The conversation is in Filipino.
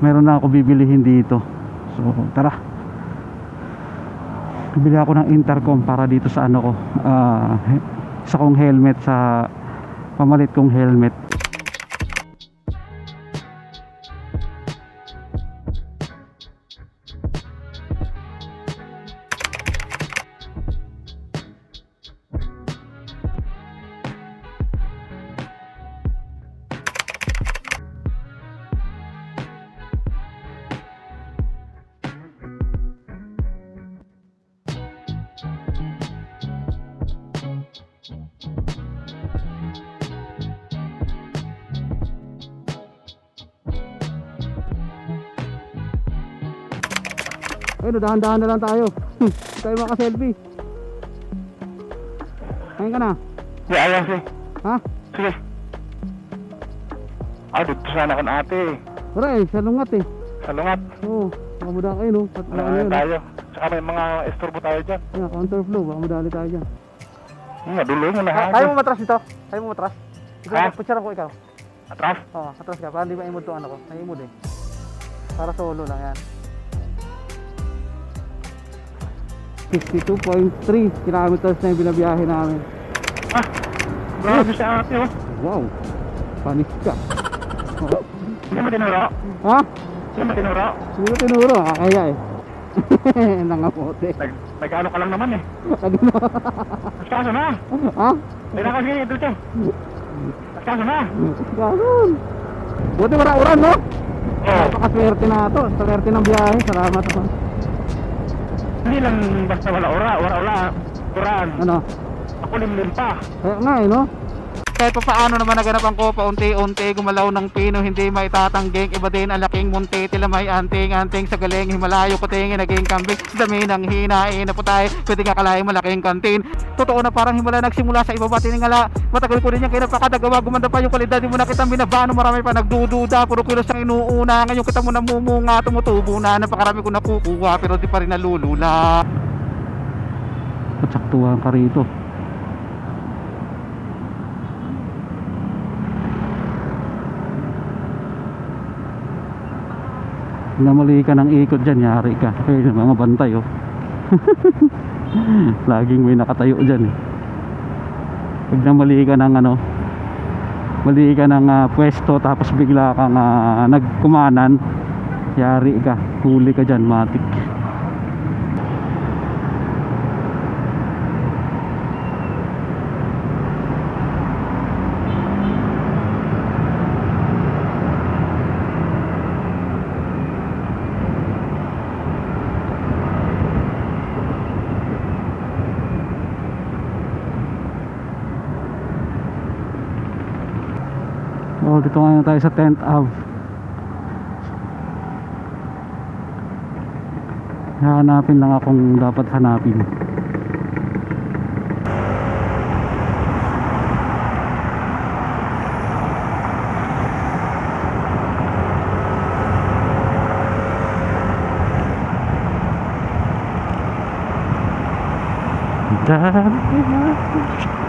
meron na ako bibilihin dito. So tara. Bibili ako ng intercom para dito sa ano ko ah, sa kong helmet sa pamalit kong helmet Ayun, dahan-dahan na lang tayo. Hmm, tayo maka-selfie. Ayun ka na. Di ayaw sige. Ha? Sige. Ah, dito sana kan ate. Wala eh, sa lungat eh. Sa lungat. Oo, baka mudala kayo no. At Ano yun. tayo. Saka may mga estorbo tayo dyan. Ayan, counterflow, baka madali tayo dyan. Hmm, dulo mo na Kaya mo matras dito? Kaya mo matras? Ikaw, Ha? picture ko ikaw. Atras. Oo, atras ka. Para di maimod to ano ko. Naimod eh. Para solo lang yan. 62.3 kilometers na yung binabiyahe namin. Ah, grabe si ate oh. Wow, panik ka. Oo. Hindi mo tinuro. ha? Hindi mo tinuro. Hindi ko tinuro, kaya eh. Nangapote. Nag, nag-ano ka lang naman eh. Nagano? Kaso na. ha? Ay na kasi dito. Kaso na. Ganun. Buti wala uran, no? Oh, Napakaswerte na ito. Swerte ng biyahe. Salamat ako. Hindi lang basta wala ora, wala wala. Quran. Ano? Ako limlim pa. Eh, no? Kahit pa paano naman naganapan ko paunti-unti gumalaw ng pino hindi maitatangging. Iba din ang laking munti tila may anting-anting sa galing. Himalayo ko tingin naging kambing dami ng hinain na putay. Pwede nga kalahin malaking kantin. Totoo na parang himala nagsimula sa ibaba tiningala. Matagal ko din yung kinapakadagawa gumanda pa yung kalidad. Mo na kita binabano marami pa nagdududa. Puro kilos ang inuuna ngayon kita mo namumunga tumutubo na. Napakarami ko nakukuha pero di pa rin nalulula. Patsaktuhan ka rito namali ka ng ikot dyan, yari ka. Ayun, mga bantay, oh. Laging may nakatayo dyan, eh. Pag namali ka ng ano, mali ka ng ah, pwesto, tapos bigla kang ah, nagkumanan, yari ka. Huli ka dyan, matik. Oh, dito ngayon tayo sa 10th Ave. Hanapin lang akong dapat hanapin. Na.